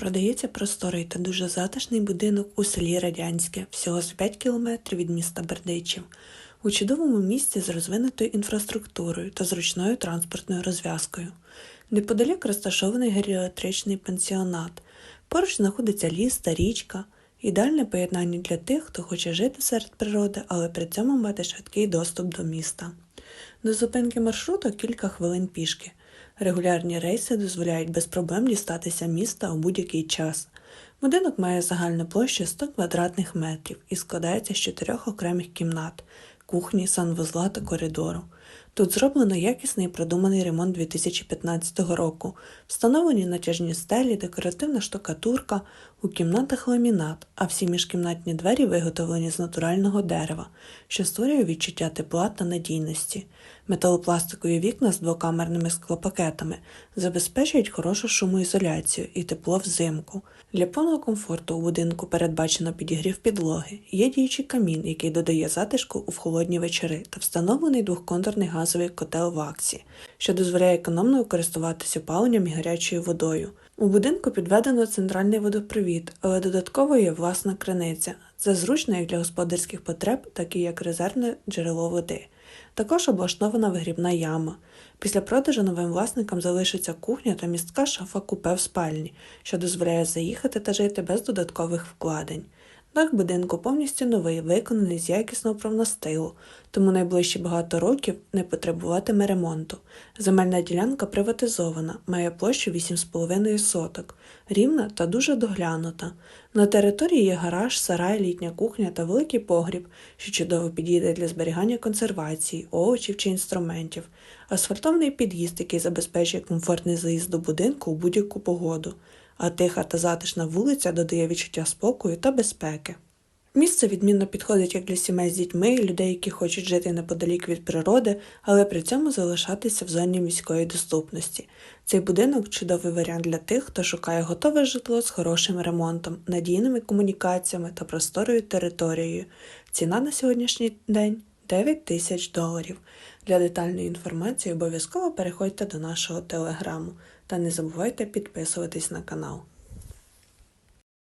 Продається просторий та дуже затишний будинок у селі Радянське, всього за 5 кілометрів від міста Бердичів, у чудовому місці з розвинутою інфраструктурою та зручною транспортною розв'язкою. Неподалік розташований геріатричний пансіонат. Поруч знаходиться ліс та річка. Ідеальне поєднання для тих, хто хоче жити серед природи, але при цьому мати швидкий доступ до міста. До зупинки маршруту кілька хвилин пішки. Регулярні рейси дозволяють без проблем дістатися міста у будь-який час. Будинок має загальну площу 100 квадратних метрів і складається з чотирьох окремих кімнат кухні, санвузла та коридору. Тут зроблено якісний і продуманий ремонт 2015 року, встановлені натяжні стелі, декоративна штукатурка, у кімнатах ламінат, а всі міжкімнатні двері виготовлені з натурального дерева, що створює відчуття тепла та надійності. Металопластикові вікна з двокамерними склопакетами забезпечують хорошу шумоізоляцію і тепло взимку. Для повного комфорту у будинку передбачено підігрів підлоги, є діючий камін, який додає затишку у холодні вечори, та встановлений двохконтурний газовий котел в аксі, що дозволяє економно користуватися опаленням і гарячою водою. У будинку підведено центральний водопровід, але додатково є власна криниця. Це зручно як для господарських потреб, так і як резервне джерело води. Також облаштована вигрібна яма. Після продажу новим власникам залишиться кухня та містка шафа купе в спальні, що дозволяє заїхати та жити без додаткових вкладень. Дах будинку повністю новий, виконаний з якісного промностилу, тому найближчі багато років не потребуватиме ремонту. Земельна ділянка приватизована, має площу 8,5 соток, рівна та дуже доглянута. На території є гараж, сарай, літня кухня та великий погріб, що чудово підійде для зберігання консервації, овочів чи інструментів, асфальтований під'їзд, який забезпечує комфортний заїзд до будинку у будь-яку погоду а тиха та затишна вулиця додає відчуття спокою та безпеки. Місце відмінно підходить як для сімей з дітьми, людей, які хочуть жити неподалік від природи, але при цьому залишатися в зоні міської доступності. Цей будинок чудовий варіант для тих, хто шукає готове житло з хорошим ремонтом, надійними комунікаціями та просторою територією. Ціна на сьогоднішній день 9 тисяч доларів. Для детальної інформації обов'язково переходьте до нашого телеграму та не забувайте підписуватись на канал.